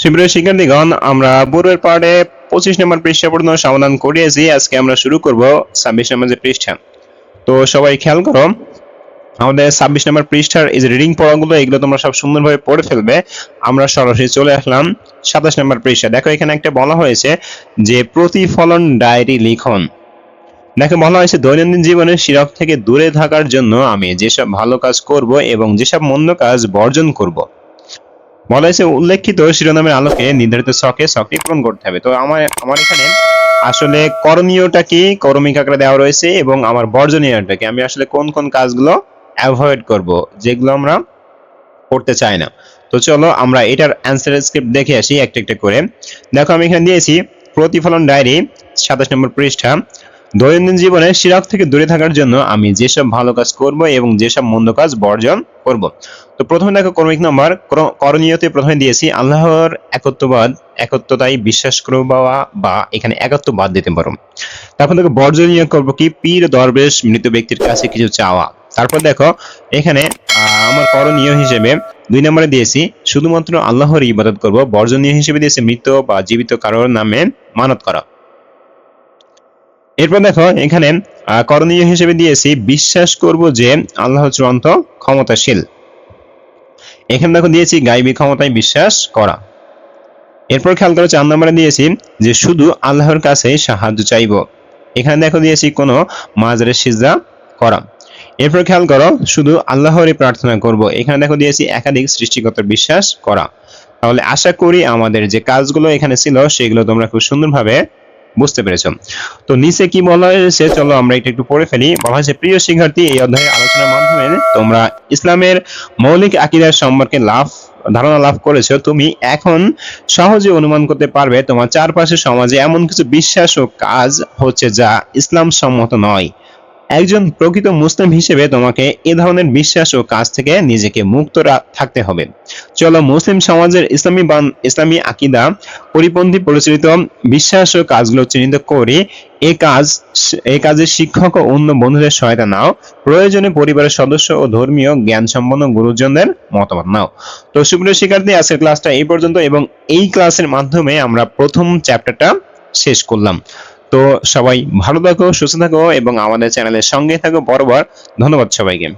শিবিরের শিক্ষার্থীগণ আমরা পূর্বের পার্টে পঁচিশ নম্বর পৃষ্ঠা পর্যন্ত সমাধান করিয়েছি। আজকে আমরা শুরু করব ছাব্বিশ নম্বর যে পৃষ্ঠা। তো সবাই খেয়াল করো, আমাদের ছাব্বিশ নম্বর পৃষ্ঠার এই যে রিডিং পড়াগুলো, এগুলো তোমরা সব সুন্দরভাবে পড়ে ফেলবে। আমরা সরাসরি চলে আসলাম সাতাশ নম্বর পৃষ্ঠা। দেখো, এখানে একটা বলা হয়েছে যে প্রতিফলন ডায়েরি লিখন। দেখো, বলা হয়েছে, দৈনন্দিন জীবনের শিরক থেকে দূরে থাকার জন্য আমি যেসব ভালো কাজ করব এবং যেসব মন্দ কাজ বর্জন করব বলা উল্লেখিত শিরোনামের আলোকে নির্ধারিত ছকে ছকটি পূরণ করতে হবে। তো আমার আমার এখানে আসলে করণীয়টা কি? করমিক আকারে দেওয়া রয়েছে এবং আমার বর্জনীয়টা কি? আমি আসলে কোন কোন কাজগুলো অ্যাভয়েড করব, যেগুলো আমরা করতে চাই না। তো চলো আমরা এটার অ্যান্সার স্ক্রিপ্ট দেখে আসি, একটা একটা করে। দেখো আমি এখানে দিয়েছি, প্রতিফলন ডায়েরি, সাতাশ নম্বর পৃষ্ঠা। দৈনন্দিন জীবনে শিরাক থেকে দূরে থাকার জন্য আমি যেসব ভালো কাজ করব এবং যেসব মন্দ কাজ বর্জন করব। তো প্রথমে দেখো কর্মিক নম্বর করণীয়তে প্রথমে দিয়েছি আল্লাহর একত্ববাদ একত্বতাই বিশ্বাস করব বা এখানে একত্ববাদ দিতে পারো। তারপর দেখো বর্জনীয় করব কি? পীর, দরবেশ, মৃত ব্যক্তির কাছে কিছু চাওয়া। তারপর দেখো এখানে আমার করণীয় হিসেবে দুই নম্বরে দিয়েছি, শুধুমাত্র আল্লাহর ইবাদত করব, বর্জনীয় হিসেবে দিয়েছি মৃত বা জীবিত কারোর নামে মানত করা। এরপর দেখো, এখানে করণীয় হিসেবে দিয়েছি, বিশ্বাস করব যে আল্লাহ চূড়ান্ত ক্ষমতাশীল। এখানে দেখো দিয়েছি, গাইবী ক্ষমতায় বিশ্বাস করা। এরপর খেয়াল করে, চার নম্বরে দিয়েছি যে শুধু আল্লাহর কাছে সাহায্য চাইব। এখানে দেখো দিয়েছি কোনো মাজারের সিজদা করা। এরপর খেয়াল করো, শুধু আল্লাহরই প্রার্থনা করব। এখানে দেখো দিয়েছি একাধিক সৃষ্টিকর্তার বিশ্বাস করা। তাহলে আশা করি আমাদের যে কাজগুলো এখানে ছিল, সেগুলো তোমরা খুব সুন্দরভাবে বুঝতে পেরেছ। তো নিচে কি বলা হয়েছে? চলো আমরা এটা একটু পড়ে ফেলি। বলা হয়েছে, প্রিয় শিক্ষার্থী, এই অধ্যায়ের আলোচনার মাধ্যমে তোমরা ইসলামের মৌলিক আকিদার সম্পর্কে লাভ, ধারণা লাভ করেছ। তুমি এখন সহজে অনুমান করতে পারবে, তোমার চারপাশের সমাজে এমন কিছু বিশ্বাস ও কাজ হচ্ছে যা ইসলাম সম্মত নয়। একজন প্রকৃত মুসলিম হিসেবে তোমাকে এ ধরনের বিশ্বাস ও কাজ থেকে নিজেকে মুক্ত থাকতে হবে। চলো মুসলিম সমাজের ইসলামী বান ইসলামী আকিদা পরিপন্থী পরিচালিত বিশ্বাস ও কাজগুলো চিহ্নিত করে এই কাজ এই কাজে শিক্ষক ও অন্য বন্ধুদের সহায়তা নাও। প্রয়োজনে পরিবারের সদস্য ও ধর্মীয় জ্ঞান সম্পন্ন গুরুজনদের মতামত নাও। তো সুপ্রিয় শিক্ষার্থী, আজকের ক্লাসটা এই পর্যন্ত এবং এই ক্লাসের মাধ্যমে আমরা প্রথম চ্যাপ্টারটা শেষ করলাম। তো সবাই ভালো থাকো সুস্থ থাকো এবং আমাদের চ্যানেলের সঙ্গে থাকো বরাবর। ধন্যবাদ সবাইকে।